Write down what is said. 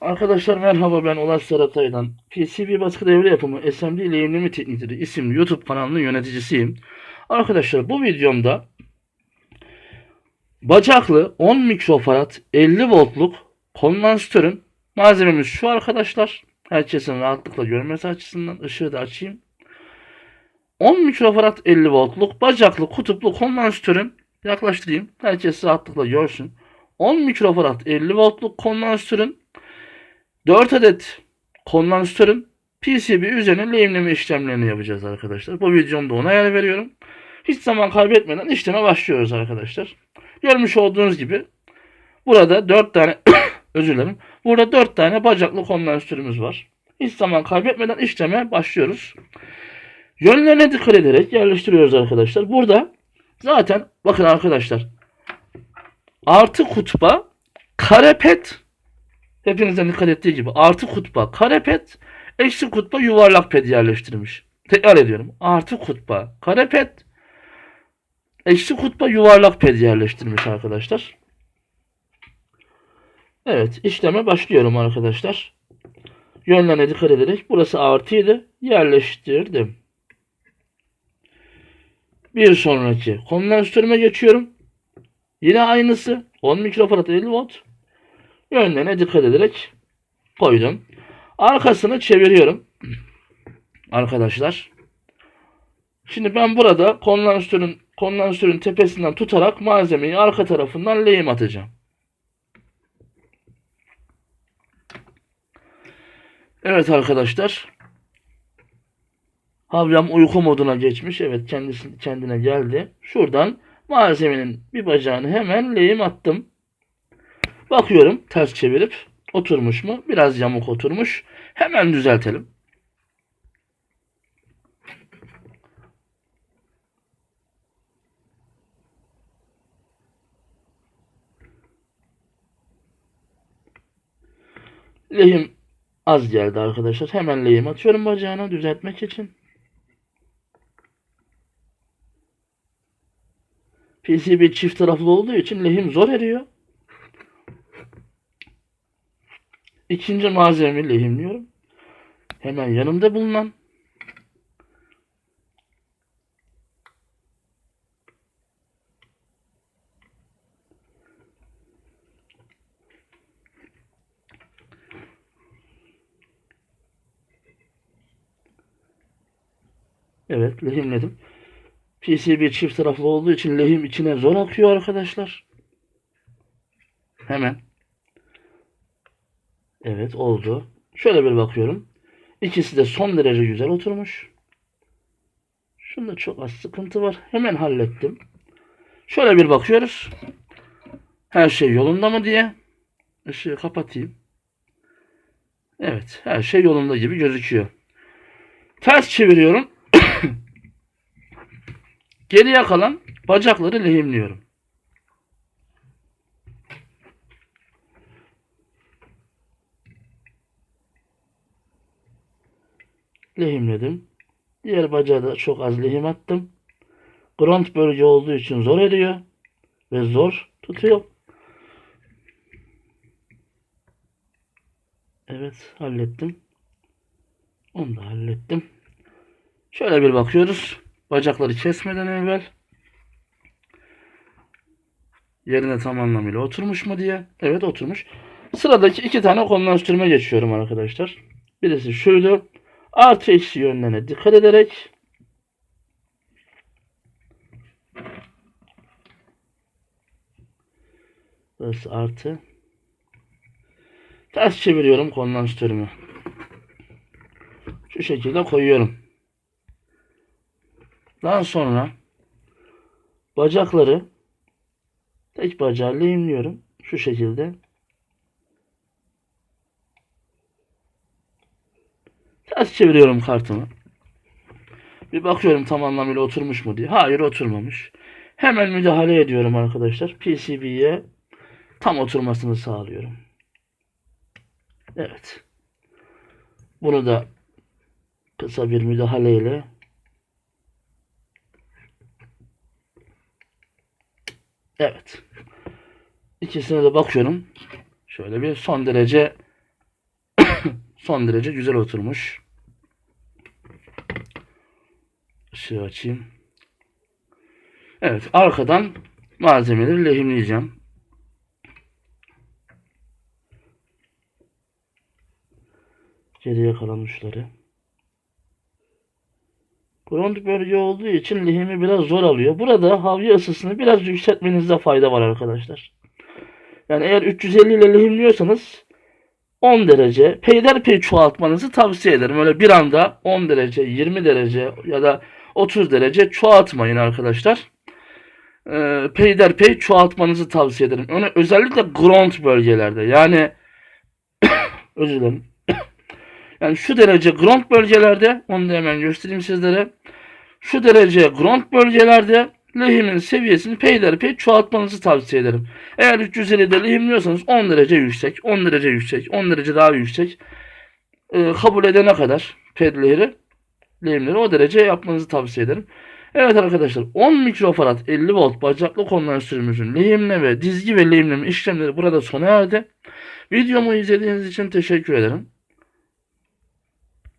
Arkadaşlar merhaba ben Ulaş Saratay'dan. PCB baskı devre yapımı SMD lehimleme teknikleri isimli YouTube kanalının yöneticisiyim. Arkadaşlar bu videomda bacaklı 10 mikrofarad 50 voltluk kondansatörün malzememiz şu arkadaşlar. Herkesin rahatlıkla görmesi açısından ışığı da açayım. 10 mikrofarad 50 voltluk bacaklı kutuplu kondansatörün yaklaştırayım. Herkes rahatlıkla görsün. 10 mikrofarad 50 voltluk kondansatörün 4 adet kondansatörün PCB üzerine lehimleme işlemlerini yapacağız arkadaşlar. Bu videomda ona yer veriyorum. Hiç zaman kaybetmeden işleme başlıyoruz arkadaşlar. Görmüş olduğunuz gibi burada 4 tane özür dilerim. Burada 4 tane bacaklı kondansatörümüz var. Hiç zaman kaybetmeden işleme başlıyoruz. Yönlerine dikkat ederek yerleştiriyoruz arkadaşlar. Burada zaten bakın arkadaşlar artı kutba karepet hepinizin dikkat ettiği gibi artı kutba karepet eksi kutba yuvarlak ped yerleştirmiş. Tekrar ediyorum. Artı kutba karepet eksi kutba yuvarlak ped yerleştirmiş arkadaşlar. Evet işleme başlıyorum arkadaşlar. Yönlerine dikkat ederek burası artıydı. Yerleştirdim. Bir sonraki kondansatörüme geçiyorum. Yine aynısı. 10 mikrofarad 50 volt. Yönlerine dikkat ederek koydum. Arkasını çeviriyorum. Arkadaşlar. Şimdi ben burada kondansatörün kondansatörün tepesinden tutarak malzemeyi arka tarafından lehim atacağım. Evet arkadaşlar. Havyam uyku moduna geçmiş. Evet kendisi kendine geldi. Şuradan malzemenin bir bacağını hemen lehim attım. Bakıyorum ters çevirip oturmuş mu? Biraz yamuk oturmuş. Hemen düzeltelim. Lehim az geldi arkadaşlar. Hemen lehim atıyorum bacağına düzeltmek için. PCB çift taraflı olduğu için lehim zor eriyor. İkinci malzememi lehimliyorum. Hemen yanımda bulunan Evet lehimledim. PCB çift taraflı olduğu için lehim içine zor akıyor arkadaşlar. Hemen. Evet oldu. Şöyle bir bakıyorum. İkisi de son derece güzel oturmuş. Şunda çok az sıkıntı var. Hemen hallettim. Şöyle bir bakıyoruz. Her şey yolunda mı diye. Işığı kapatayım. Evet her şey yolunda gibi gözüküyor. Ters çeviriyorum. Geriye kalan bacakları lehimliyorum. Lehimledim. Diğer bacağı da çok az lehim attım. Ground bölge olduğu için zor eriyor. Ve zor tutuyor. Evet hallettim. Onu da hallettim. Şöyle bir bakıyoruz. Bacakları kesmeden evvel yerine tam anlamıyla oturmuş mu diye. Evet oturmuş. Sıradaki iki tane kondansatörüme geçiyorum arkadaşlar. Birisi şuydu. Eksi yönlerine dikkat ederek Burası artı. Ters çeviriyorum kondansatörümü. Şu şekilde koyuyorum. Daha sonra bacakları tek bacağı lehimliyorum. Şu şekilde. Ters çeviriyorum kartımı. Bir bakıyorum tam anlamıyla oturmuş mu diye. Hayır oturmamış. Hemen müdahale ediyorum arkadaşlar. PCB'ye tam oturmasını sağlıyorum. Evet. Bunu da kısa bir müdahaleyle Evet. İkisine de bakıyorum. Şöyle bir son derece Son derece güzel oturmuş. Işığı açayım. Evet arkadan malzemeleri lehimleyeceğim. Geriye kalan uçları. Ground bölge olduğu için lehimi biraz zor alıyor. Burada havya ısısını biraz yükseltmenizde fayda var arkadaşlar. Yani eğer 350 ile lehimliyorsanız 10 derece peyderpey çoğaltmanızı tavsiye ederim. Öyle bir anda 10 derece, 20 derece ya da 30 derece çoğaltmayın arkadaşlar. Ee, peyderpey çoğaltmanızı tavsiye ederim. Öyle, özellikle ground bölgelerde yani özür dilerim. yani şu derece ground bölgelerde onu da hemen göstereyim sizlere. Şu derece ground bölgelerde lehimin seviyesini peyderpey çoğaltmanızı tavsiye ederim. Eğer 350'de lehimliyorsanız 10 derece yüksek, 10 derece yüksek, 10 derece daha yüksek e, kabul edene kadar pedleri, lehimleri o derece yapmanızı tavsiye ederim. Evet arkadaşlar 10 mikrofarad 50 volt bacaklı kondansatörümüzün lehimle ve dizgi ve lehimleme işlemleri burada sona erdi. Videomu izlediğiniz için teşekkür ederim.